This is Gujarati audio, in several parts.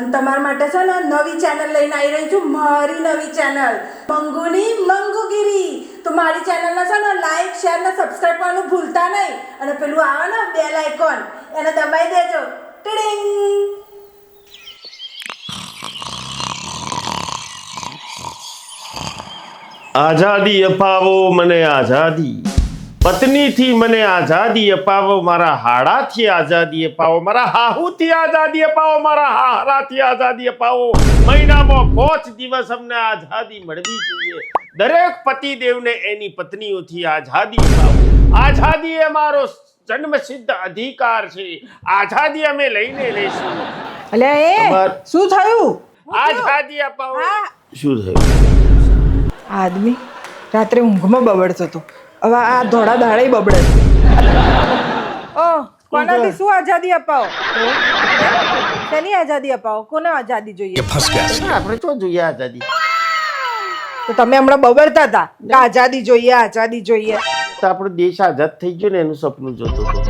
અને તમારા માટે છે ને નવી ચેનલ લઈને આવી રહી છું, મારી નવી ચેનલ મંગુની મંગુગીરી. તો મારી ચેનલને છે ને લાઈક શેર ને સબસ્ક્રાઈબ કરવાનું ભૂલતા નહીં. અને પેલું આવે ને બેલ આઇકોન એને દબાઈ દેજો. ટીડિંગ. આઝાદી અપાવો, મને આઝાદી. પત્નીથી મને આઝાદી અપાવો મારા હાડાથી આઝાદી અપાવો મારા હાહુથી આઝાદી અપાવો મારા હારાથી આઝાદી અપાવો. મહિનામાં પાંચ દિવસ અમને આઝાદી મળવી જોઈએ. દરેક પતિદેવને એની પત્નીઓથી આઝાદી અપાવો. આઝાદી એ મારો જન્મસિદ્ધ અધિકાર છે. આઝાદી અમે લઈને લઈશું. એટલે એ શું થયું? આઝાદી અપાવો. શું થયું? આદમી રાત્રે ઊંઘમાં બબડતો હતો. હવે આ ધોળા દાડે બબડે. ઓ કોનાથી શું આઝાદી અપાવો? શેની આઝાદી અપાવો? કોને આઝાદી જોઈએ? આપણે તો જોઈએ આઝાદી. તો તમે હમણાં બબડતા હતા કે આઝાદી જોઈએ આઝાદી જોઈએ. તો આપણો દેશ આઝાદ થઈ ગયો ને એનું સપનું જોતો હતો.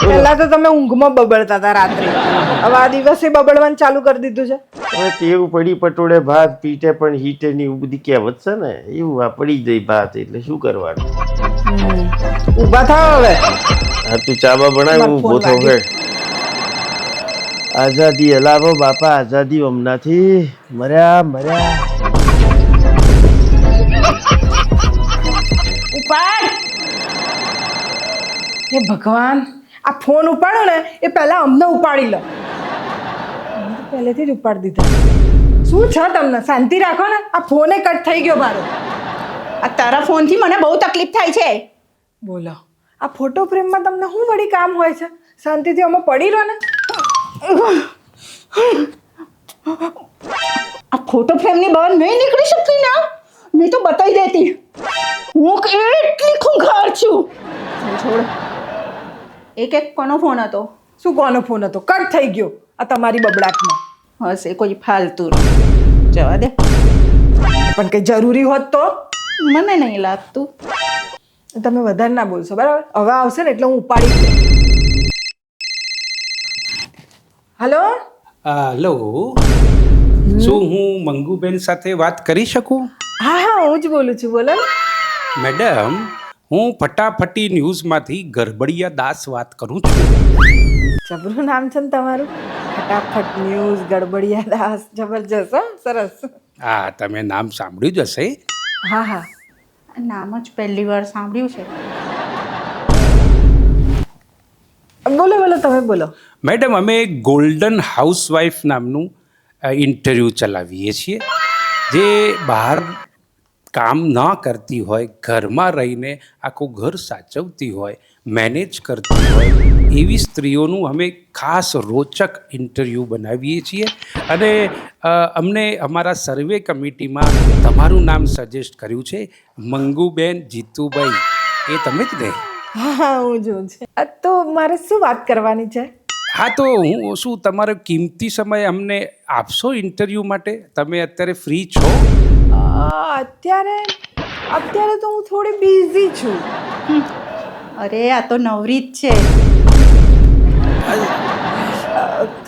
પહેલા તો તમે ઊંઘમાં બબડતા હતા રાત્રે. હવે આ દિવસે બબડવાનું ચાલુ કરી દીધું છે. હવે ટેવ પડી પટોળે ભાત પીટે પણ હીટે ની એવું બધી કહેવત છે ને એવું આ પડી જઈ ભાત એટલે શું કરવાનું? ઊભા થાવ હવે. હા તું ચાબા બનાવ હું ઊભો થો. આઝાદી હલાવો બાપા આઝાદી હમણાંથી મર્યા મર્યા. ઉપાડ. હે ભગવાન આ ફોન ઉપાડો ને એ પહેલા અમને ઉપાડી લો. પહેલેથી જ ઉપાડી દીધા શું છે તમને? શાંતિ રાખો ને. આ ફોને કટ થઈ ગયો મારો. આ તારા ફોનથી મને બહુ તકલીફ થાય છે. બોલો. આ ફોટો ફ્રેમમાં તમને શું વળી કામ હોય છે? શાંતિથી અમે પડી રહો ને. આ ફોટો ફ્રેમની બહાર નહીં નીકળી શકતી ને? નહીં તો બતાવી દેતી. હું કેટલી ખૂંખાર છું. છોડ. એક એક કોનો ફોન હતો? શું કોનો ફોન હતો? કટ થઈ ગયો. આ તમારી બબડાટમાં. હશે કોઈ ફાલતુ જવા દે. પણ કંઈ જરૂરી હોત તો? મને નહીં લાગતું. તમે વધારે ના બોલશો બરાબર? હવે આવશે ને એટલે હું ઉપાડી. હલો? હેલો. શું હું મંગુબેન સાથે વાત કરી શકું? હા હા હું જ બોલું છું બોલો મેડમ હું ફટાફટી ન્યૂઝમાંથી ગરબડિયા દાસ વાત કરું છું. જબરું નામ છે ને તમારું? ફટાફટ ન્યૂઝ ગડબડિયા દાસ જબરજસ્ત હા સરસ. હા તમે નામ સાંભળ્યું જ હશે. હા હા. નામ જ પહેલી વાર સાંભળ્યું છે. બોલો બોલો તમે બોલો. મેડમ અમે ગોલ્ડન હાઉસવાઈફ નામનું ઇન્ટરવ્યૂ ચલાવીએ છીએ. જે બહાર કામ ન કરતી હોય ઘરમાં રહીને આખું ઘર સાચવતી હોય મેનેજ કરતી હોય એવી સ્ત્રીઓનું અમે ખાસ રોચક ઇન્ટરવ્યૂ બનાવીએ છીએ. અને અમને અમારા સર્વે કમિટીમાં તમારું નામ સજેસ્ટ કર્યું છે મંગુબેન જીતુભાઈ. એ તમે જ ને? હા હા હું જોઉં છું. આ તો મારે શું વાત કરવાની છે? હા તો હું શું તમારો કિંમતી સમય અમને આપશો ઇન્ટરવ્યૂ માટે? તમે અત્યારે ફ્રી છો? અત્યારે અત્યારે તો હું થોડી બિઝી છું. અરે આ તો નવરી જ છે.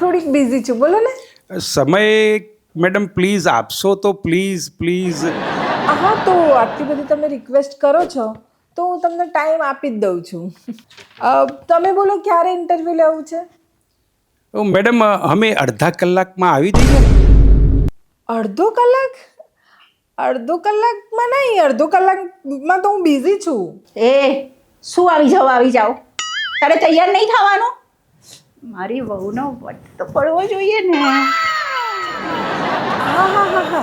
થોડીક બિઝી છું. બોલો ને. સમય મેડમ પ્લીઝ આપશો તો પ્લીઝ પ્લીઝ હા તો આટલી બધી તમે રિક્વેસ્ટ કરો છો તો હું તમને ટાઈમ આપી જ દઉં છું. તમે બોલો ક્યારે ઇન્ટરવ્યૂ લેવું છે? મેડમ અમે અડધા કલાકમાં આવી જઈએ. અડધો કલાક? અડધો કલાકમાં નહીં અડધો કલાકમાં તો હું બિઝી છું. એ શું આવી જાઓ આવી જાઓ તારે તૈયાર નહીં થવાનું? મારી વહુનો વટ તો પડવો જોઈએ ને. હા હા હા હા.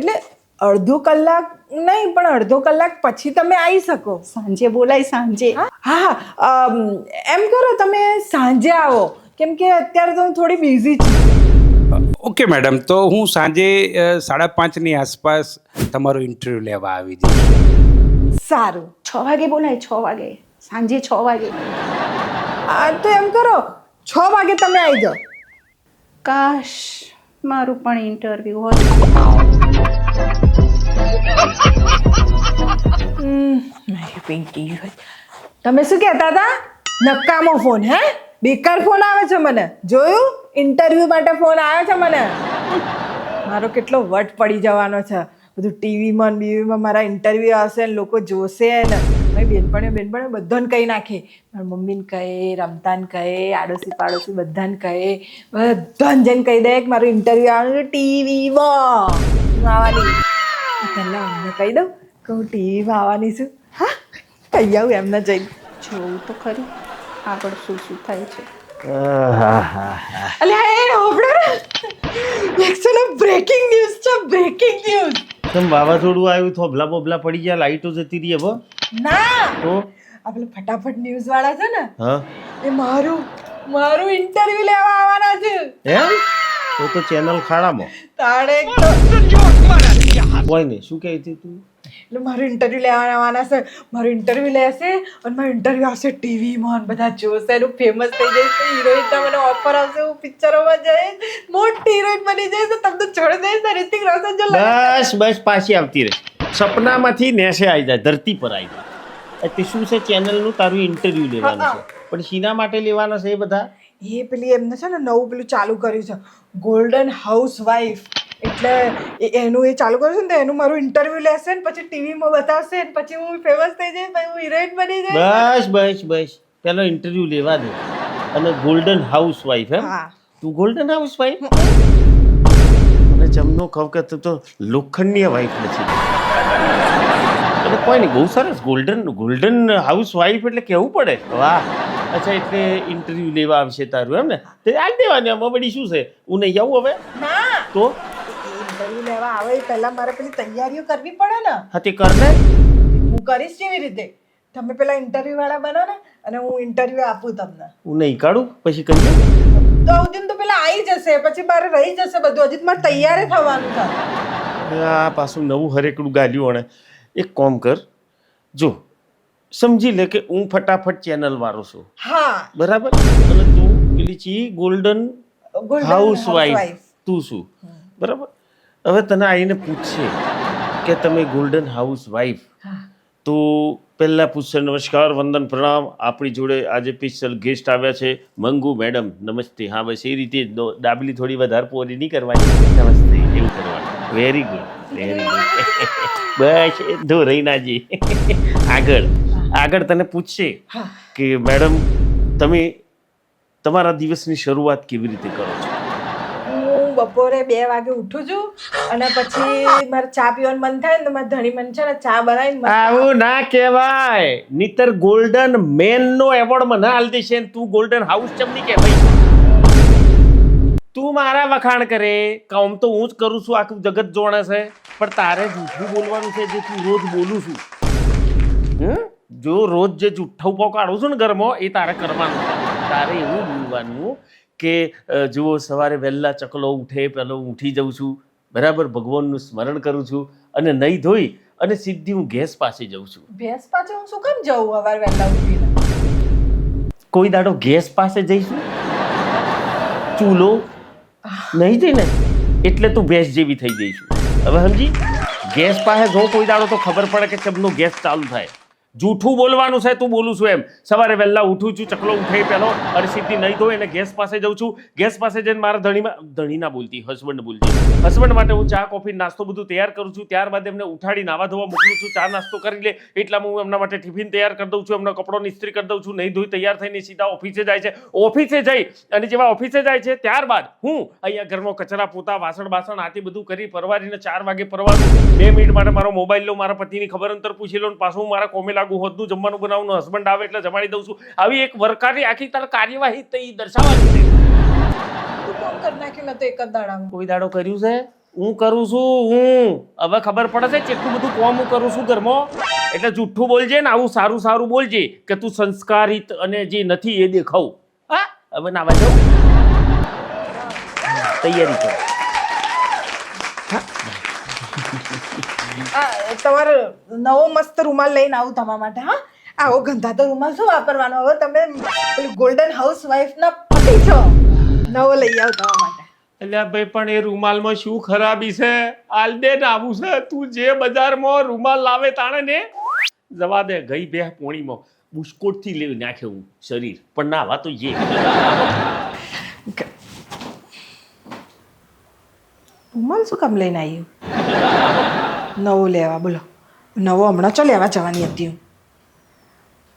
એટલે અડધો કલાક નહીં પણ અડધો કલાક પછી તમે આવી શકો. સાંજે બોલાય સાંજે. હા હા એમ કરો તમે સાંજે આવો. કેમ કે અત્યારે તો હું થોડી બિઝી છું. Okay madam. તો હું સાંજે સાડા પાંચની આસપાસ તમારો ઇન્ટરવ્યૂ લેવા આવી જઈશ. સારું. છ વાગે બોલાય છ વાગે. સાંજે છ વાગે. આ તો એમ કરો. છ વાગે તમે આવી જાઓ. કાશ મારું પણ ઇન્ટરવ્યૂ હોત. મારી પિંકી હોય. તમે શું કહેતા હતા? નકામો ફોન હે? બેકાર ફોન આવે છે મને. જોયું? ઇન્ટરવ્યૂ માટે ફોન આવ્યો છે મને. મારો કેટલો વટ પડી જવાનો છે. બધું ટીવીમાં બીવીમાં મારા ઇન્ટરવ્યૂ આવશે ને લોકો જોશે ને. મારી બેનપણીઓ બેનપણીઓ બધાને કહી નાખે. મારી મમ્મીને કહે રમતાને કહે આડોશી પાડોશી બધાને કહે. બધાને જઈને કહી દે કે મારું ઇન્ટરવ્યૂ આવવાનું છે ટીવીમાં આવવાની. પહેલાં અમને કહી દઉં કે હું ટીવીમાં આવવાની છું. હા? કહી આવું એમને જઈને. જોવું તો ખરી. આગળ શું શું થાય છે. અલ્યા એ ને. એકસો ને બ્રેકિંગ ન્યૂઝ છે બ્રેકિંગ ન્યૂઝ તમ વાવાઝોડું આવ્યું? થોભલા બોબલા પડી ગયા લાઈટો જતી રહી હવે. ના! તો? આ પેલા ફટાફટ ન્યૂઝ વાળા છે ને હા. એ મારું મારું ઇન્ટરવ્યુ લેવા આવવાના છે. એમ? તો તો ચેનલ ખાડામાં. તાણે કોઈ નહીં શું કહે છે તું? એટલે મારું ઇન્ટરવ્યુ લેવા આવવાના છે. મારું ઇન્ટરવ્યુ લેશે અને મારું ઇન્ટરવ્યુ આવશે ટીવીમાં બધા જોશે એનું ફેમસ થઈ જઈશ તો હિરોઈનના મને ઓફર આવશે હું પિક્ચરોમાં જઈશ મોટી હિરોઈન બની જઈશ તમને છોડી દઈશ ને રિતિક રોશન જો બસ બસ પાછી આવતી રહે. સપનામાંથી નેસે આવી જાય ધરતી પર આવી જાય. તે શું છે ચેનલનું તારું ઇન્ટરવ્યુ લેવાનું છે. પણ શીના માટે લેવાના છે એ બધા? એ પેલી એમને છે ને નવું પેલું ચાલુ કર્યું છે ગોલ્ડન હાઉસ વાઈફ એટલે એનું એ ચાલુ કર્યું છે ને એનું મારું ઇન્ટરવ્યુ લેશે ને પછી ટીવીમાં બતાવશે ને પછી હું ફેમસ થઈ જઈશ પછી હું હિરોઈન બની જઈશ. બસ બસ બસ. પેલો ઇન્ટરવ્યુ લેવા દે. અને ગોલ્ડન હાઉસ વાઈફ એમ? હા. તું ગોલ્ડન હાઉસ વાઈફ અને જમનો કહું કે તું તો લોખંડની વાઈફ નથી. એટલે કોઈ નહીં બહુ સરસ. ગોલ્ડન ગોલ્ડન હાઉસ વાઈફ એટલે કેવું પડે? વાહ. અચ્છા એટલે ઇન્ટરવ્યુ લેવા આવશે તારું એમ ને? તે આજ દેવાની આમાં વળી શું છે? હું નહીં આવું હવે? તો? ઇન્ટરવ્યુ લેવા આવે પહેલા મારે પેલી તૈયારીઓ કરવી પડે ને. હા તે કર ને. હું કરીશ કેવી રીતે. તમે પેલા ઇન્ટરવ્યુ વાળા બનો ને અને હું ઇન્ટરવ્યુ આપું તમને. હું નહીં કાઢું? પછી કહી તો આવતી તો પેલા આવી જશે પછી મારે રહી જશે બધું. હજી મારે તૈયાર થવાનું છે. આ પાછું નવું હરેકડું ગાલ્યું અને એક કોમ કર. જો સમજી લે કે હું ફટાફટ ચેનલ વાળો છું. હા. બરાબર? અને તું પેલી ચી ગોલ્ડન હાઉસ વાઈફ તું શું બરાબર? હવે તને આવીને પૂછશે કે તમે ગોલ્ડન હાઉસ વાઈફ તો પહેલા પૂછશે નમસ્કાર વંદન પ્રણામ. આપણી જોડે આજે સ્પેશિયલ ગેસ્ટ આવ્યા છે મંગુ મેડમ. નમસ્તે. હા બસ એ રીતે ડાબલી થોડી વધારે પોરી નહીં કરવાની. નમસ્તે. એવું કરવાનું. વેરી ગુડ વેરી ગુડ બસ ધોરાઈ ના આગળ. આગળ તને પૂછશે કે મેડમ તમે તમારા દિવસની શરૂઆત કેવી રીતે કરો છો? હું બપોરે બે વાગે ઉઠું છું અને પછી મારે ચા પીવાનું મન થાય ને તો મારે ધણી મન છે ને ચા બનાવીને આવું ના કહેવાય. નીતર ગોલ્ડન મેન નો એવોર્ડ મને હાલ દેશે તું ગોલ્ડન હાઉસ ચમની કહેવાય? તું મારા વખાણ કરે. કામ તો હું જ કરું છું આખું જગત જોણે છે. પણ તારે જૂઠું બોલવાનું છે જે તું રોજ બોલું છું. હમ? જો રોજ જે જૂઠવ પો કાઢું છું ને ઘરમાં એ તારે કરવાનું તારે એવું બોલવાનું કે જુઓ સવારે વહેલા ચકલો ઉઠે પેલો ઉઠી જાઉં છું. બરાબર ભગવાનનું સ્મરણ કરું છું અને નહીં ધોઈ અને સીધી હું ગેસ પાસે જાઉં છું. ગેસ પાસે હું શું કામ જઉં સવારે વહેલા ઉઠીને? કોઈ દાડો ગેસ પાસે જઈશું? ચૂલો નહીં જઈ ને? એટલે તું ભેંસ જેવી થઈ જઈશું હવે સમજી? ગેસ પાસે જો કોઈ દાડો તો ખબર પડે કે ચમનો ગેસ ચાલુ થાય. જૂઠું બોલવાનું છે, તું બોલું છું એમ. સવારે વહેલા ઉઠું છું, ચકલો ઉઠે પહેલો અરસીથી નહીં ધોઈ અને ગેસ પાસે જાઉં છું. ગેસ પાસે જઈને મારા ધણીમાં, ધણી ના બોલતી હસબન્ડ બોલતી. હસબન્ડ માટે હું ચા કોફી નાસ્તો બધું તૈયાર કરું છું. ત્યારબાદ એમને ઉઠાડી નાવા ધોવા મોકલું છું. ચા, નાસ્તો કરી લે. એટલામાં હું એમના માટે ટિફિન તૈયાર કરી દઉં છું. એમના કપડો ઇસ્ત્રી કરી દઉં છું. નહીં ધોઈ તૈયાર થઈને સીધા ઓફિસે જાય છે. ઓફિસે જઈ અને જેવા ઓફિસે જાય છે, ત્યારબાદ હું અહીંયા ઘરમાં કચરા પોતા, વાસણ બાસણ આથી બધું કરી પરવારીને ચાર વાગે પરવારું. બે મિનિટ માટે મારો મોબાઈલ લો, મારા પતિની ખબર અંતર પૂછી ને પાછું મારા કોમે લાગુ હોતનું જમવાનું બનાવું હસબન્ડ આવે એટલે જમાડી દઉં છું. આવી એક વરકારી આખી તાર કાર્યવાહી તે દર્શાવવાની છે. કોઈ દાડો કર્યું છે? હું કરું છું હું. હવે ખબર પડે છે કેટલું બધું કોમ હું કરું છું ઘરમાં એટલે જુઠ્ઠું બોલજે ને આવું સારું સારું બોલજે કે તું સંસ્કારિત અને જે નથી એ દેખાવ. હા? હવે નાવા જાઉં. તૈયારી કર. તમારો નવો મસ્ત રૂમાલ લઈને આવું તમારા માટે હા? આવો ગંધાતો રૂમાલ શું વાપરવાનો? હવે તમે પેલી ગોલ્ડન હાઉસ વાઈફના પતિ છો. નવો લઈ આવો તમારા માટે. એટલે ભાઈ પણ એ રૂમાલમાં શું ખરાબી છે? આલદે આવું છે? તું જે બજારમાં રૂમાલ લાવે તાણે ને જવા દે ગઈ બે પોણીમાં. બુસ્કોટથી લેવી નાખે હું શરીર. પણ ના તો જે રૂમાલ શું કામ લઈને આવ્યું? નવો લેવા બોલો. નવો હમણાં ચો લેવા જવાની હતી હું?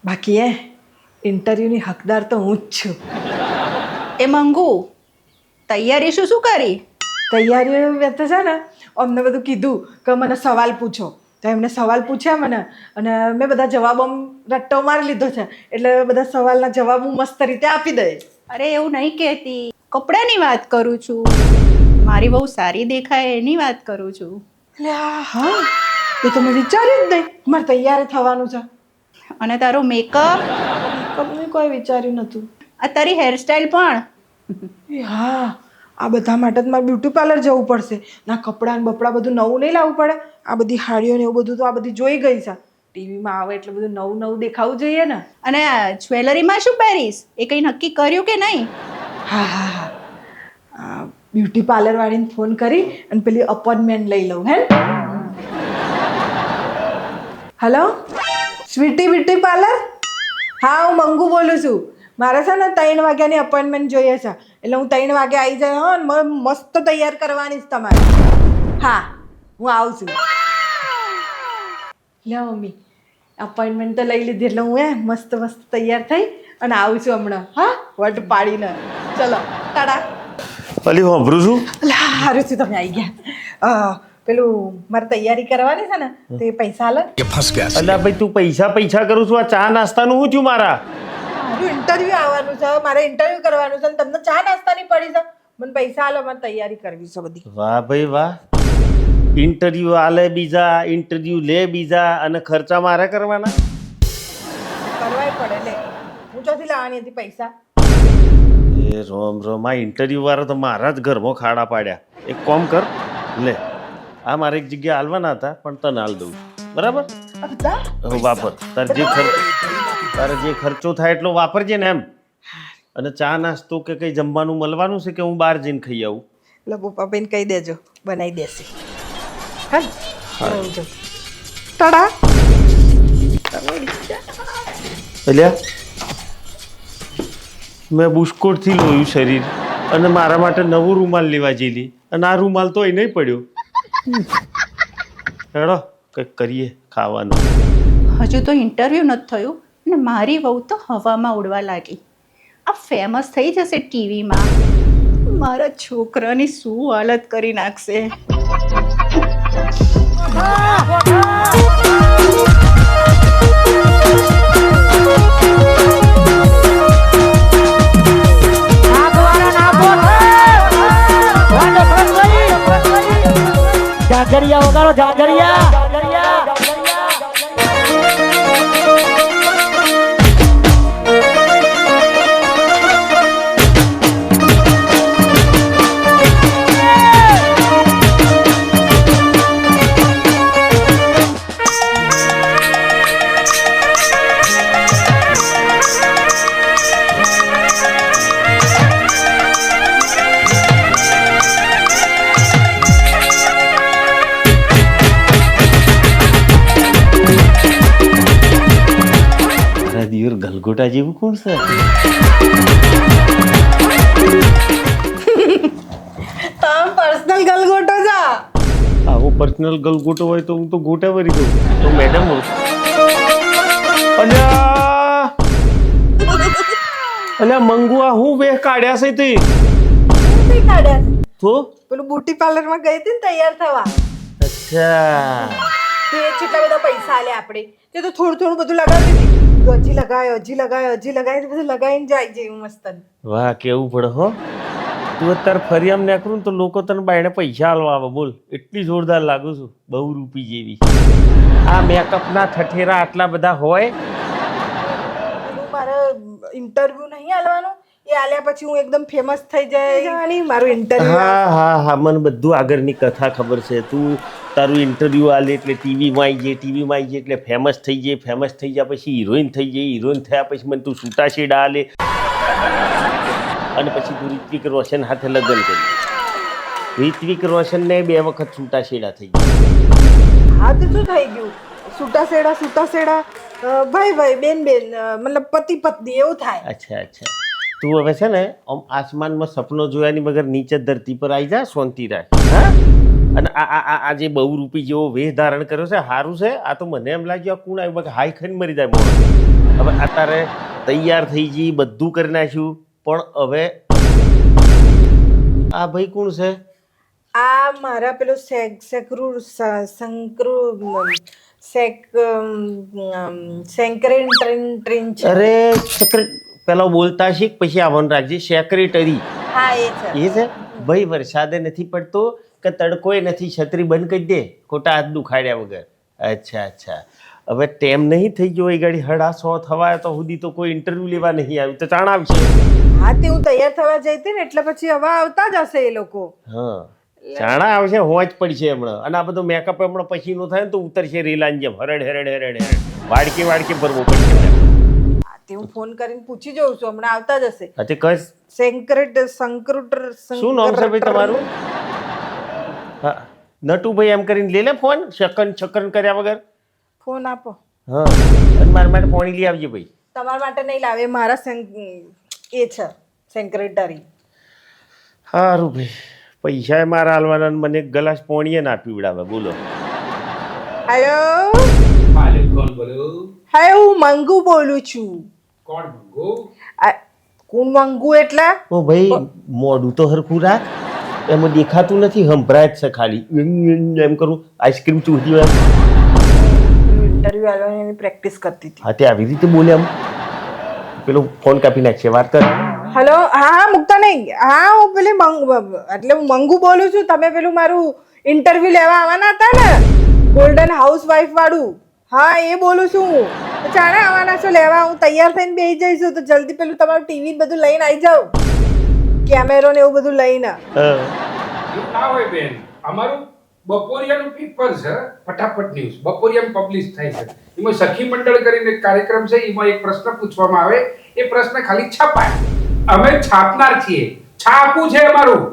બાકી એ ઇન્ટરવ્યૂની હકદાર તો હું જ છું. એ મંગુ તૈયારી શું શું કરી? તૈયારીઓ વ્યક્ત છે ને અમને બધું કીધું કે મને સવાલ પૂછો. તો એમને સવાલ પૂછ્યા મને અને મેં બધા જવાબ આમ રટ્ટો મારી લીધો છે. એટલે બધા સવાલના જવાબ હું મસ્ત રીતે આપી દઈશ. અરે એવું નહીં કહેતી. કપડાની વાત કરું છું. મારી બહુ સારી દેખાય એની વાત કરું છું. એટલે આ હા. એ તો મેં વિચાર્યું જ નહીં. મારે તૈયાર થવાનું છે. અને તારો મેકઅપ મેકઅપ મેં કોઈ વિચાર્યું નહોતું. આ તારી હેરસ્ટાઈલ પણ? એ હા. આ બધા માટે જ મારે બ્યુટી પાર્લર જવું પડશે. ના કપડાં ને બપડા બધું નવું નહીં લાવવું પડે. આ બધી હાડીઓ ને એવું બધું તો આ બધી જોઈ ગઈ છે. ટીવીમાં આવે એટલે બધું નવું નવું દેખાવું જોઈએ ને. અને જ્વેલરીમાં શું પહેરીશ? એ કંઈ નક્કી કર્યું કે નહીં? હા હા હા. બ્યુટી પાર્લર વાળીને ફોન કરી અને પેલી અપોઇન્ટમેન્ટ લઈ લઉં, હે? હલો? Sweety beauty parlour? હા, હું મંગુ બોલું છું. મારે છે ને ત્રણ વાગ્યાની અપોઇન્ટમેન્ટ જોઈએ છે. એટલે હું ત્રણ વાગે આવી જાય, હો, ને મસ્ત તૈયાર કરવાની જ તમારે. હા, હું આવું છું. લે મમ્મી, અપોઇન્ટમેન્ટ તો લઈ લીધી, એટલે હું એ મસ્ત મસ્ત તૈયાર થઈ અને આવું છું હમણાં. હા, વટ પાડીને. ચલો ટાટા અલી હોંભરું છું? અલા, હારું છે તમે આવી ગયા. અ, પેલું મારે તૈયારી કરવાની છે ને તે પૈસા લે અલ્યા ભાઈ તું પૈસા પૈસા કરું છું આ ચા નાસ્તાનું શું થયું મારા? મારું ઇન્ટરવ્યુ આવવાનું છે મારે ઇન્ટરવ્યુ કરવાનું છે અને તમને ચા નાસ્તાની પડી છે? મને પૈસા આલો મારે તૈયારી કરવી છે બધી. વાહ ભાઈ વાહ. ઇન્ટરવ્યુ આલે બીજા ઇન્ટરવ્યુ લે બીજા અને ખર્ચા મારે કરવાના? કરવાય પડે લે. હું ચોથી લાવવાની હતી પૈસા? એ રોમ રોમ. આ ઇન્ટરવ્યુ વાળા તો મારા જ ઘરમાં ખાડા પાડ્યા. એક કોમ કર. લે આ મારે એક જગ્યા હાલવાના હતા પણ તને હાલ દઉં. બરાબર? બધા હવે વાપર. તાર જે ખર્ચ તારે જે ખર્ચો થાય એટલો વાપરજે ને એમ. અને ચા નાસ્તો કે કંઈ જમવાનું મળવાનું છે કે હું બહાર જઈને ખાઈ આવું? એટલે પપ્પા બેન કહી દેજો. બનાવી દેશે. હા. ટાટા એટલે મેં બુસ્કોટથી લોયું શરીર અને મારા માટે નવો રૂમાલ લેવા જેલી. અને આ રૂમાલ તો એ નહીં પડ્યો. હેડો કંઈક કરીએ ખાવાનું. હજુ તો ઇન્ટરવ્યૂ નથી થયું ને મારી વહુ તો હવામાં ઉડવા લાગી. આ ફેમસ થઈ જશે ટીવીમાં. મારા છોકરાની શું હાલત કરી નાખશે? જાગરિયા વગાડો જાગરિયા જેવું કોણ પર્સનલ ગલગોટો જા. આવો પર્સનલ ગલગોટો હોય તો હું તો ગોટા ભરી દઉં. તો મેડમ અલ્યા. અલ્યા મંગુ આ હું વેહ કાઢ્યા છે તે? કાઢ્યા તો? પેલું બ્યુટી પાર્લરમાં ગઈ હતી ને તૈયાર થવા. અચ્છા. તે કેટલા બધા પૈસા આલે આપણે. તે તો થોડું થોડું બધું લગાવી દીધી. હજી લગાય હજી લગાય હજી લગાય બધું લગાવીને જાય છે એવું મસ્ત વાહ કેવું પડે હો. તું અત્યારે ફરી આમ નેકરું તો લોકો તને બાયણે પૈસા આલવા આવે. બોલ એટલી જોરદાર લાગુ છું. બહુ રૂપી જેવી. આ મેકઅપના ઠઠેરા આટલા બધા હોય. મારે ઇન્ટરવ્યુ નહીં આલવાનું? એ આલ્યા પછી હું એકદમ ફેમસ થઈ જાય મારું ઇન્ટરવ્યુ હા હા હા મને બધું આગળની કથા ખબર છે. તું તારું ઇન્ટરવ્યુ આલે એટલે ટીવીમાં આવી જાય ટીવીમાં આવી જાય એટલે ફેમસ થઈ જાય ફેમસ થઈ જાય પછી હિરોઈન થઈ જાય હિરોઈન થયા પછી મને તું છૂટા છેડા આલે. અને પછી તું ઋત્વિક રોશન હાથે લગ્ન કરી ઋત્વિક રોશનને બે વખત છૂટા થઈ ગયા. હા તો શું થઈ ગયું? છૂટા સેડા છૂટા ભાઈ ભાઈ બેન બેન મતલબ પતિ પત્ની એવું થાય. અચ્છા અચ્છા. તું હવે છે ને આમ આસમાનમાં સપનો જોયાની વગર નીચે ધરતી પર આવી જા શાંતિ રાખ. હા? અને આ આ આ- જે બહુ રૂપી જેવો વેહ ધારણ કર્યો છે સારું છે? આ તો મને એમ લાગ્યું આ કોણ આવ્યું? બાકી હાઈ ખાઈને મરી જાય મોણસ હવે અત્યારે તૈયાર થઈ ગઈ બધું કરી નાખ્યું. પણ હવે આ ભાઈ કોણ છે? આ મારા પેલો સેક સેકરુ સંકરુ સેક સેન્કરેન ટ્રેન ટ્રેન છે. અરે સેક્રેટ પેલા બોલતા શીખ પછી આવવાનું રાખજે. સેક્રેટરી હા એ છે. એ છે? ભાઈ વરસાદે નથી પડતો કે તડકોય નથી છત્રી બંધ કરી દે ખોટા હાથ દુખાડ્યા વગર. અચ્છા અચ્છા. હવે ટેમ નહીં થઈ ગયો એ ગાડી હડા સો થવાય તો સુધી તો કોઈ ઇન્ટરવ્યુ લેવા નહીં આવ્યું. તો ચાણ આવશે હા તે હું તૈયાર થવા જઈ હતી ને એટલે પછી હવે આવતા જ હશે એ લોકો. હા. ચાણા આવશે હોંચ પડશે હમણાં. અને આ બધો મેકઅપ હમણાં પછી નો થાય ને તો ઉતરશે રીલાન જેમ હરડ હરડ હરડ હરડ. વાડકી વાડકી ભરવું પડશે. તે હું ફોન કરીને પૂછી જોઉં છું હમણાં આવતા જ હશે. હા કઈ સેન્ક્રેટ સંક્રુટર શું નામ છે ભાઈ તમારું? હા નટુભાઈ એમ કરીને લે લે ફોન શકન છકન કર્યા વગર. ફોન આપો. હા અને મારા માટે પાણી લઈ આવજે ભાઈ. તમારા માટે નહીં લાવે મારા એ છે સેક્રેટરી સારું ભાઈ પૈસા એ મારા હાલવાના મને એક ગ્લાસ પોણીએ ના પીવડાવે બોલો. હેલો. હેલો કોણ બોલો હા હું મંગુ બોલું છું. કોણ મંગુ? આ કોણ મંગુ એટલે? ઓ ભાઈ મોઢું તો હરખું રાખ. એમાં દેખાતું નથી હંભરાય જ છે ખાલી. એમ એમ એમ કરું આઈસ્ક્રીમ ચૂસી હોય ઇન્ટરવ્યુ આવવાની એની પ્રેક્ટિસ કરતી હતી. હા તે આવી રીતે બોલે એમ. પેલો ફોન કાપી નાખશે વાત કર. હેલો હા હા મુક્તા નહીં. હા હું પેલી મંગુ એટલે હું મંગુ બોલું છું. તમે પેલું મારું ઇન્ટરવ્યુ લેવા આવવાના હતા ને? ગોલ્ડન હાઉસ વાઇફ વાળું. હા એ બોલું છું હું. ચારે આવવાના છો. લેવા હું તૈયાર થઈને બેસી જઈશું તો જલ્દી પેલું તમારું ટીવી બધું લઈને આવી જાવ કેમેરો ને એવું બધું લઈને. ના હોય બેન. અમારું બપોરિયાનું પેપર છે. ફટાફટ ન્યૂઝ બપોરિયામ પબ્લિશ થાય છે. એમાં સખી મંડળ કરીને એક કાર્યક્રમ છે. એમાં એક પ્રશ્ન પૂછવામાં આવે. એ પ્રશ્ન ખાલી છપાય. અમે છાપનાર છીએ. છાપું છે અમારું.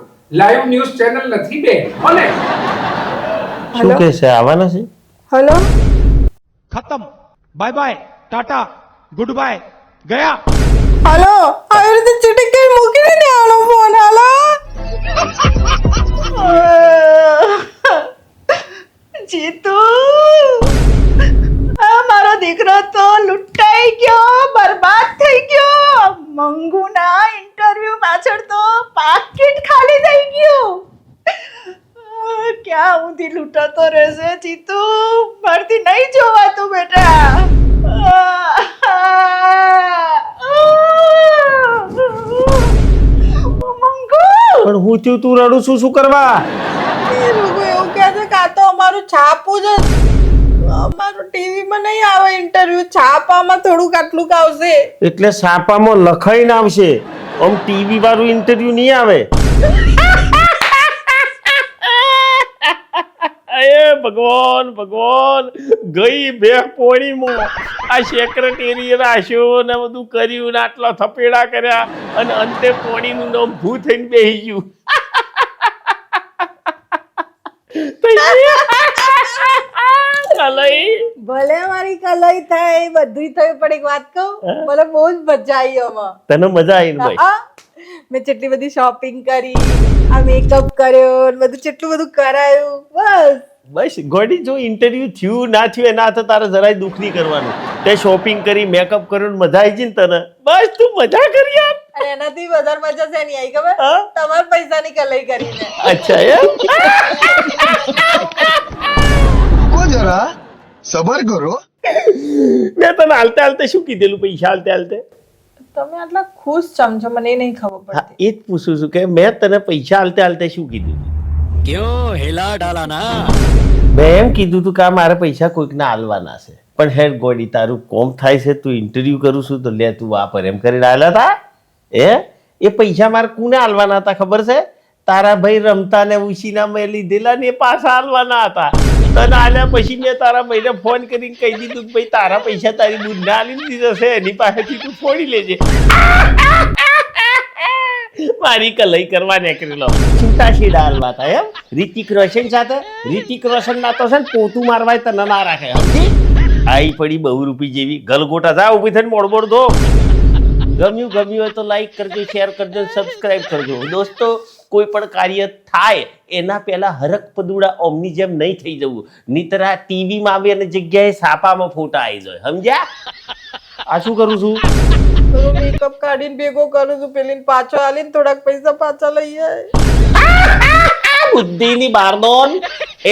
લાઈવ ન્યૂઝ ચેનલ નથી બે ભલે. શું કે છે? આવવાના છે? હેલો? ખતમ. Bye bye tata good bye ગયા હલો આવી રીતે ચીટીકી મૂકીને ને આનો ફોન હાલો જીતુ આ મારો દીકરો તો લૂંટાઈ ગયો બરબાદ થઈ ગયો મંગુના ઇન્ટરવ્યુ પાછળ તો પાકીટ ખાલી થઈ ગયું ક્યાં ઊંધી લૂંટાતો રહેશે જીતુ મારથી નહીં જોવાતું બેટા પણ હું થયું તું રડું છું શું કરવા? એવું કહે છે કે આ તો અમારું છાપું જ અમારું ટીવીમાં નહીં આવે ઇન્ટરવ્યુ છાપામાં થોડુંક આટલુંક આવશે. એટલે છાપામાં લખાઈને આવશે. આમ ટીવી વાળું ઇન્ટરવ્યુ નહીં આવે. ભગવાન ભગવાન ગઈ બે પોણીમાં આ સેક્રેટેરી રાખ્યો ને બધું કર્યું ને આટલા થપેડા કર્યા અને અંતે પોણીનું નામ ભૂ થઈને બેસી ગયું. કલઈ. ભલે મારી કલાઈ થઈ બધું થયું પણ એક વાત કહું મને બહુ જ મજા આવી આમાં. તને મજા આવી ભાઈ? મેં જેટલી બધી શોપિંગ કરી આ મેકઅપ કર્યો બધું કેટલું બધું કરાયું બસ. બસ ગોડી જો ઇન્ટરવ્યુ થયું ના થયું એના હાથે તારે જરાય દુઃખ નહીં કરવાનું. તે શોપિંગ કરી મેકઅપ કર્યું મજા આવી જઈને તને. બસ તું મજા કરી યાર એનાથી વધારે મજા છે નહીં આવી ખબર? તમારા પૈસાની કલાઈ કરીને. અચ્છા એમ? કો જરા સબર કરો. મેં તને હાલતે હાલતે શું કીધેલું પૈસા હાલતે હાલતે? તમે આટલા ખુશ ચમ છો મને નહીં ખબર પડતી. એ જ પૂછું છું કે મેં તને પૈસા હાલતે હાલતે શું કીધું? ક્યો હેલા ડાલાના. મેં એમ કીધું તું કે આ મારા પૈસા કોઈકને આલવાના છે. પણ હેડ ગોડી, તારું કોમ થાય છે, તું ઇન્ટરવ્યુ કરું છું, તો લે, તું આ એમ કરી આવેલા હતા? એ એ પૈસા મારે કોને આલવાના હતા, ખબર છે? તારા ભાઈ રમતા ને ઉછીના મેં લીધેલા ને પાછા આલવાના હતા. તને આલ્યા પછી મેં તારા ભાઈને ફોન કરીને કહી દીધું કે ભાઈ, તારા પૈસા તારી બુદ્ધ ના લીધી જશે એની પાસેથી તું ફોડી લેજે. મારી કલઈ કરવા નીકળેલો છૂટા છેડા હાલવા હતા એમ? રિતિક રોશન સાથે? રિતિક રોશન ના તો છે ને પોતું મારવાય તને ના રાખે, સમજી? આઈ પડી બહુ રૂપી જેવી. ગલગોટા જા, ઊભી થઈને મોડ મોડ દો ગમ્યું ગમ્યું હોય તો લાઈક કરજો શેર કરજો સબસ્ક્રાઇબ કરજો. દોસ્તો, કોઈ પણ કાર્ય થાય, એના પહેલા હરક પદુડા ઓમની જેમ નહીં થઈ જવું. નીતરા ટીવીમાં આવે અને જગ્યાએ સાપામાં ફોટા આવી જાય, સમજ્યા? આ શું કરું છું? મેકઅપ કાઢીને ભેગો કરું છું. પેલી પાછો આલીને થોડાક પૈસા પાછા લઈ જાય બુદ્ધિની બારદોન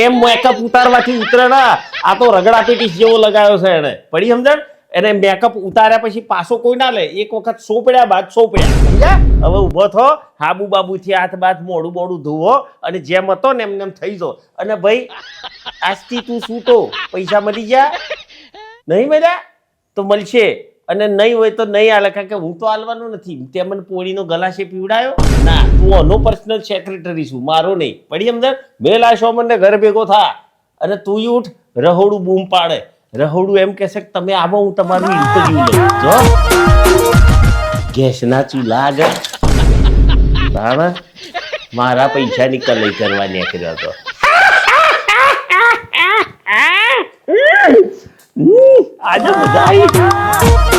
એમ મેકઅપ ઉતારવાથી ઉતરે ના. આ તો રગડા પેટીસ જેવો લગાવ્યો છે એને પડી સમજણ? એને મેકઅપ ઉતાર્યા પછી પાછો કોઈ ના લે. એક વખત સોપડ્યા બાદ સોપડ્યા સમજ્યા? હવે ઊભો થો. હાબુ બાબુથી હાથ બાથ મોડું મોડું ધોવો. અને જેમ હતો ને એમને એમ થઈ જો. અને ભાઈ આજથી તું સૂતો. પૈસા મળી ગયા? નહીં મળ્યા? તો મળશે. અને નહીં હોય તો નહીં આલે કારણ કે હું તો હાલવાનો નથી. તે મને પોળીનો ગલાશે પીવડાયો? ના, તું આનો પર્સનલ સેક્રેટરી છું, મારો નહીં. પડી અંદર, બે લાશો મને ઘર ભેગો થા. અને તું ઉઠ, રહોડું બૂમ પાડે. રહોડું એમ કહેશે કે તમે આવો, હું તમારું ઇન્ટરવ્યુ લઉં. જો. ગેસના ચૂલા આગળ. મારા પૈસાની કલઈ કરવા નીકળ્યો હતો. 俺就不在意。